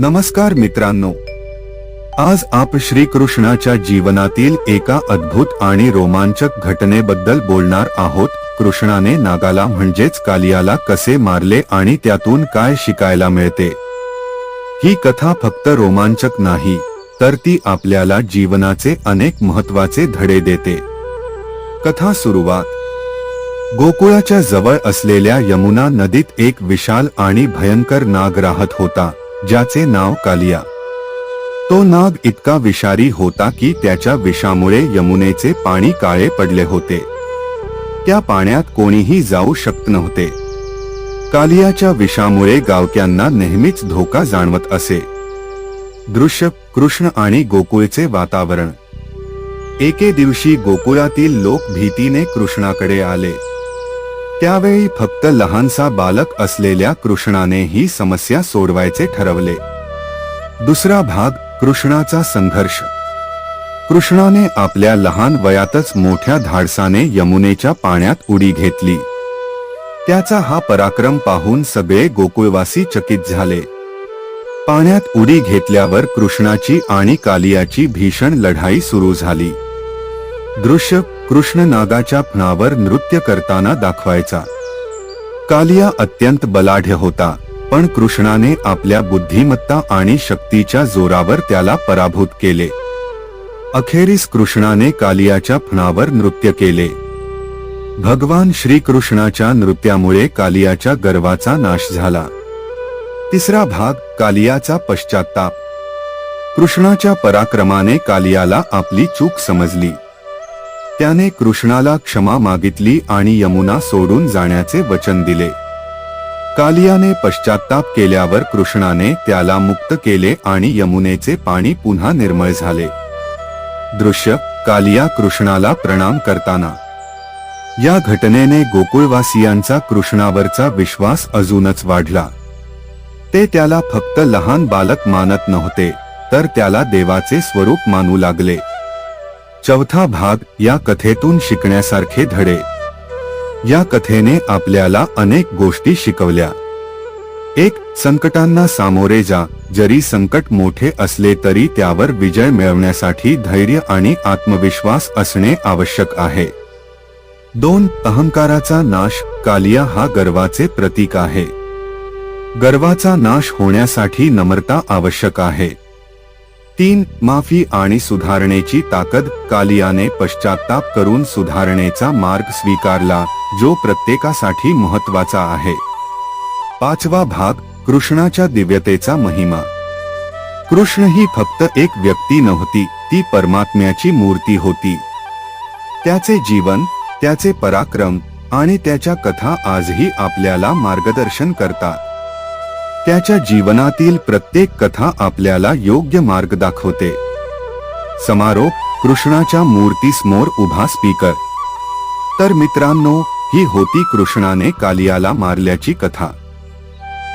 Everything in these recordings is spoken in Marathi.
नमस्कार मित्रांनो. आज आप श्रीकृष्णाच्या जीवनातील एका अद्भुत आणि रोमांचक घटनेबद्दल बोलणार आहोत. कृष्णाने नागाला म्हणजेच कालियाला कसे मारले आणि त्यातून काय शिकायला मिळते? ही कथा फक्त रोमांचक नाही तर ती आपल्याला जीवनाचे अनेक महत्त्वाचे धडे देते. कथा सुरुवात. गोकुळाच्या जवळ असलेल्या यमुना नदीत एक विशाल आणि भयंकर नाग राहत होता. ज्याचे नाव कालिया. तो नाग इतका विषारी होता की त्याच्या विषामुळे यमुनेचे पाणी काळे पडले होते. त्या पाण्यात कोणीही जाऊ शकत नव्हते. कालियाच्या विषामुळे गावक्यांना नेहमीच धोका जाणवत असे. दृश्य कृष्ण आणि गोकुळचे वातावरण. एके दिवशी गोकुळातील लोक भीतीने कृष्णाकडे आले. त्यावेळी फक्त लहानसा बालक असलेल्या कृष्णाने ही समस्या सोडवायचे ठरवले. दुसरा भाग कृष्णाचा संघर्ष. कृष्णाने आपल्या लहान वयातच मोठ्या धाडसाने यमुनेच्या पाण्यात उडी घेतली. त्याचा हा पराक्रम पाहून सगळे गोकुळवासी चकित झाले. पाण्यात उडी घेतल्यावर कृष्णाची आणि कालियाची भीषण लढाई सुरू झाली. दृश्य कृष्ण नागाच्या फणावर नृत्य करताना दाखवायचा. कालिया अत्यंत बलाढ्य होता पण कृष्णाने आपल्या बुद्धिमत्ता आणि शक्तीच्या जोरावर त्याला पराभूत केले. अखेरीस कृष्णाने कालियाच्या फणावर नृत्य केले. भगवान श्रीकृष्णाच्या नृत्यामुळे कालियाच्या गर्वाचा नाश झाला. तिसरा भाग कालियाचा पश्चाताप कृष्णाच्या पराक्रमाने कालियाला आपली चूक समजली. त्याने कृष्णाला क्षमा मागितली आणि यमुना सोडून जाण्याचे वचन दिले. कालियाने पश्चाताप केल्यावर कृष्णाने त्याला मुक्त केले आणि यमुनेचे पाणी पुन्हा निर्मळ झाले. दृश्य कालिया कृष्णाला प्रणाम करताना. या घटनेने गोकुळवासियांचा कृष्णावरचा विश्वास अजूनच वाढला. ते त्याला फक्त लहान बालक मानत नव्हते तर त्याला देवाचे स्वरूप मानू लागले. चौथा भाग या कथेतून शिकण्यासारखे धडे. या कथेने आपल्याला अनेक गोष्टी शिकवल्या. एक संकटांना सामोरे जा. जरी संकट मोठे असले तरी त्यावर विजय मिळवण्यासाठी धैर्य आणि आत्मविश्वास असणे आवश्यक आहे. दोन अहंकाराचा नाश. कालिया हा गर्वाचे प्रतीक आहे. गर्वाचा नाश होण्यासाठी नम्रता आवश्यक आहे. तीन माफी आणि सुधारणेची ताकद कालियाने पश्चाताप करून सुधारणेचा मार्ग स्वीकारला जो प्रत्येकासाठी महत्त्वाचा आहे. पाचवा भाग कृष्णाच्या दिव्यतेचा महिमा. कृष्ण ही फक्त एक व्यक्ती नव्हती ती परमात्म्याची मूर्ती होती. त्याचे जीवन त्याचे पराक्रम आणि त्याच्या कथा आजही आपल्याला मार्गदर्शन करतात. त्याच्या जीवनातील प्रत्येक कथा आपल्याला योग्य मार्ग दाखवते. समारोप कृष्णाच्या मूर्तीसमोर उभा स्पीकर. तर मित्रांनो ही होती कृष्णाने कालियाला मारल्याची कथा.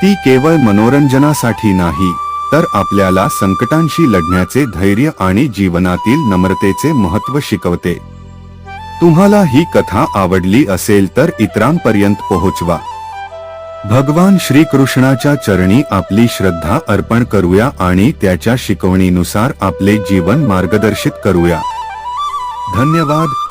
ती केवळ मनोरंजनासाठी नाही तर आपल्याला संकटांशी लढण्याचे धैर्य आणि जीवनातील नम्रतेचे महत्त्व शिकवते. तुम्हाला ही कथा आवडली असेल तर इतरांपर्यंत पोहोचवा. भगवान श्रीकृष्णाच्या चरणी आपली श्रद्धा अर्पण करूया आणि त्याच्या शिकवणीनुसार आपले जीवन मार्गदर्शित करूया. धन्यवाद.